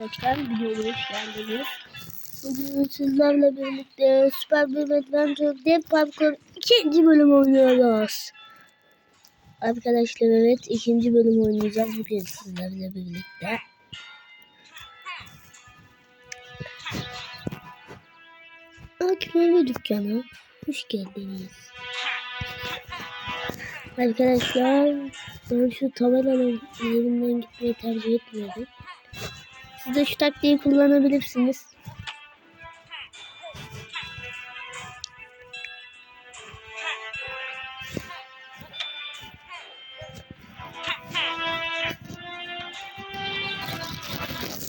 Arkadaşlar videoya hoş. Bugün sizlerle birlikte Super Beam Adventure Dev Parkour ikinci bölüm oynuyoruz. Arkadaşlar evet ikinci bölüm oynayacağız bugün sizlerle birlikte. Akmemi dükkanı. Hoş geldiniz. Arkadaşlar ben şu tabelanın yerinden gitmeyi tercih etmiyorum. Siz de şu taktiği kullanabilirsiniz.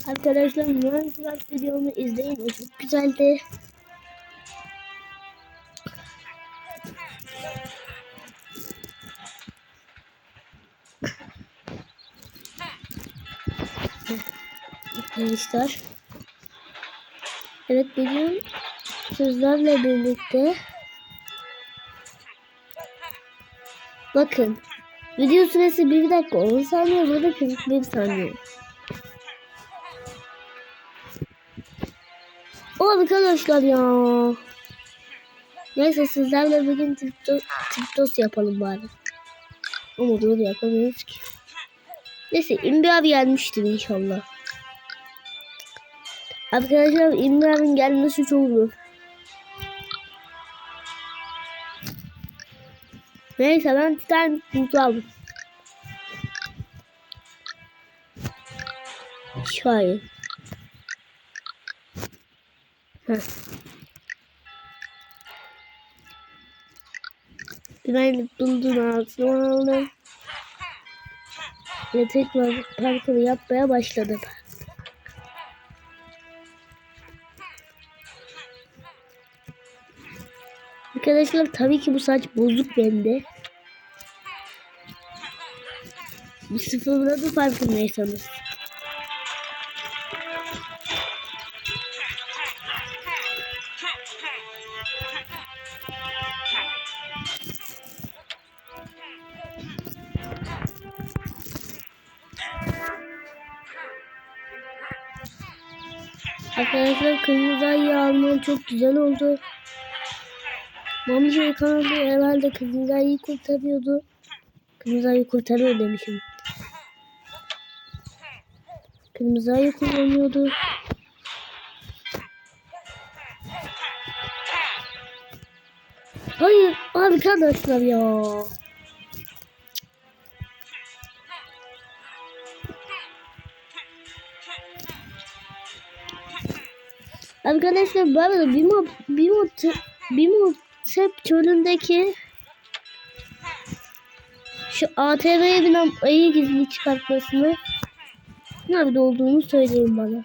Arkadaşlar Minecraft videomu izleyin. Çok güzeldi. Arkadaşlar. Evet bugün sizlerle birlikte bakın video süresi 1 dakika 10 saniye burada 41 saniye. O arkadaşlar ya. Neyse sizlerle bugün tiptos, tiptos yapalım bari. Ama doğru yapamıyoruz ki. Neyse İmbi abi gelmiştir inşallah. Arkadaşlar İmri abinin gelmesi çok zor. Neyse ben Titan kutu aldım. Şahin. Heh. Ben buldum ağzıma aldım. Ve tekrar parkuru yapmaya başladım. Arkadaşlar tabii ki bu saç bozuk bende. Bir sıfırladı farkındaysanız. Arkadaşlar kırmızı ayı alman çok güzel oldu. Mamcı kanalı herhalde kırmızı ayıyı kurtarıyordu. Kırmızı ayı kurtarıyor demişim. Kırmızı ayı kullanıyordu. Hayır arkadaşlar ya. Arkadaşlar bu arada bir mod bir mod bir mod hep çölündeki şu ATV'ye binen ayı gizli çıkartmasını nerede olduğunu söyleyin bana.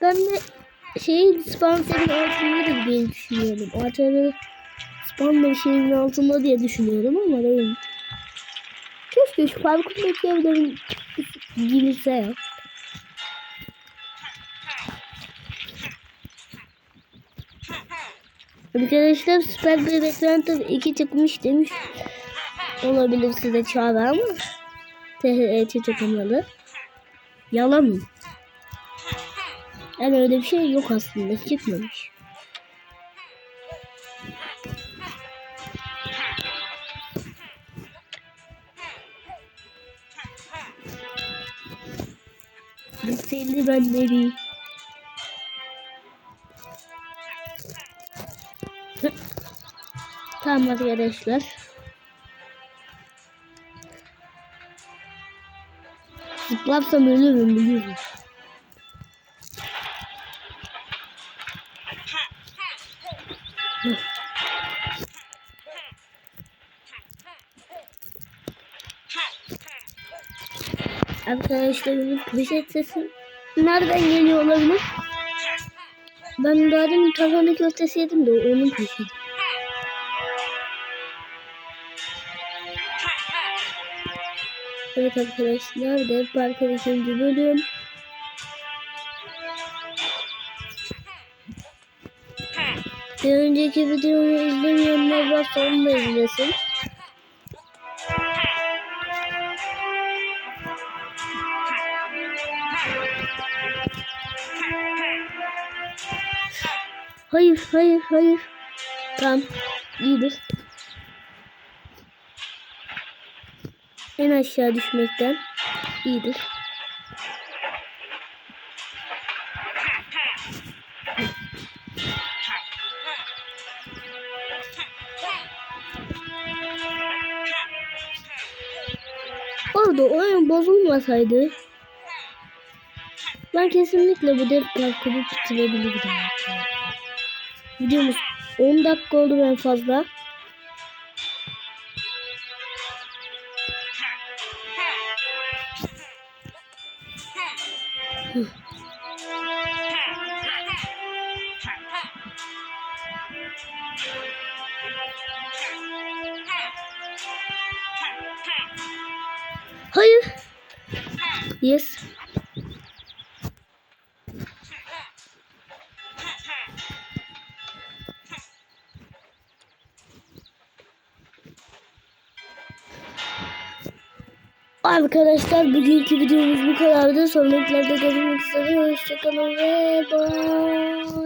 Ben de şeyin sponsorun altındadır diye düşünüyorum. ATV sponsor şeyin altında diye düşünüyorum ama değil. Keşke şu parkurdaki evlerin girse ya. Arkadaşlar Süper bir Adventure 2 çıkmış demiş. Olabilir size çağrı ama THT takımları. Yalan mı? Yani öyle bir şey yok aslında çıkmamış. Seni ben nereye? Tamam arkadaşlar. Zıplarsam ölürüm biliyorum. Arkadaşlar benim poşet sesi nereden geliyor olabilir? Ben daha demin tarhana köftesi yedim de onun poşeti. Evet arkadaşlar Dev Park'ın ikinci bölüm. Bir önceki videomu izlemeyenler varsa onu da izlesin. Hayır, hayır, hayır. Tamam. İyidir. En aşağı düşmekten iyidir. Orada oyun bozulmasaydı ben kesinlikle bu dev parkuru bitirebilirdim. Videomuz 10 dakika oldu en fazla. Hayır. Yes. Arkadaşlar bugünkü videomuz bu kadardı. Sonrakilerde görüşmek üzere. Hoşçakalın ve bye.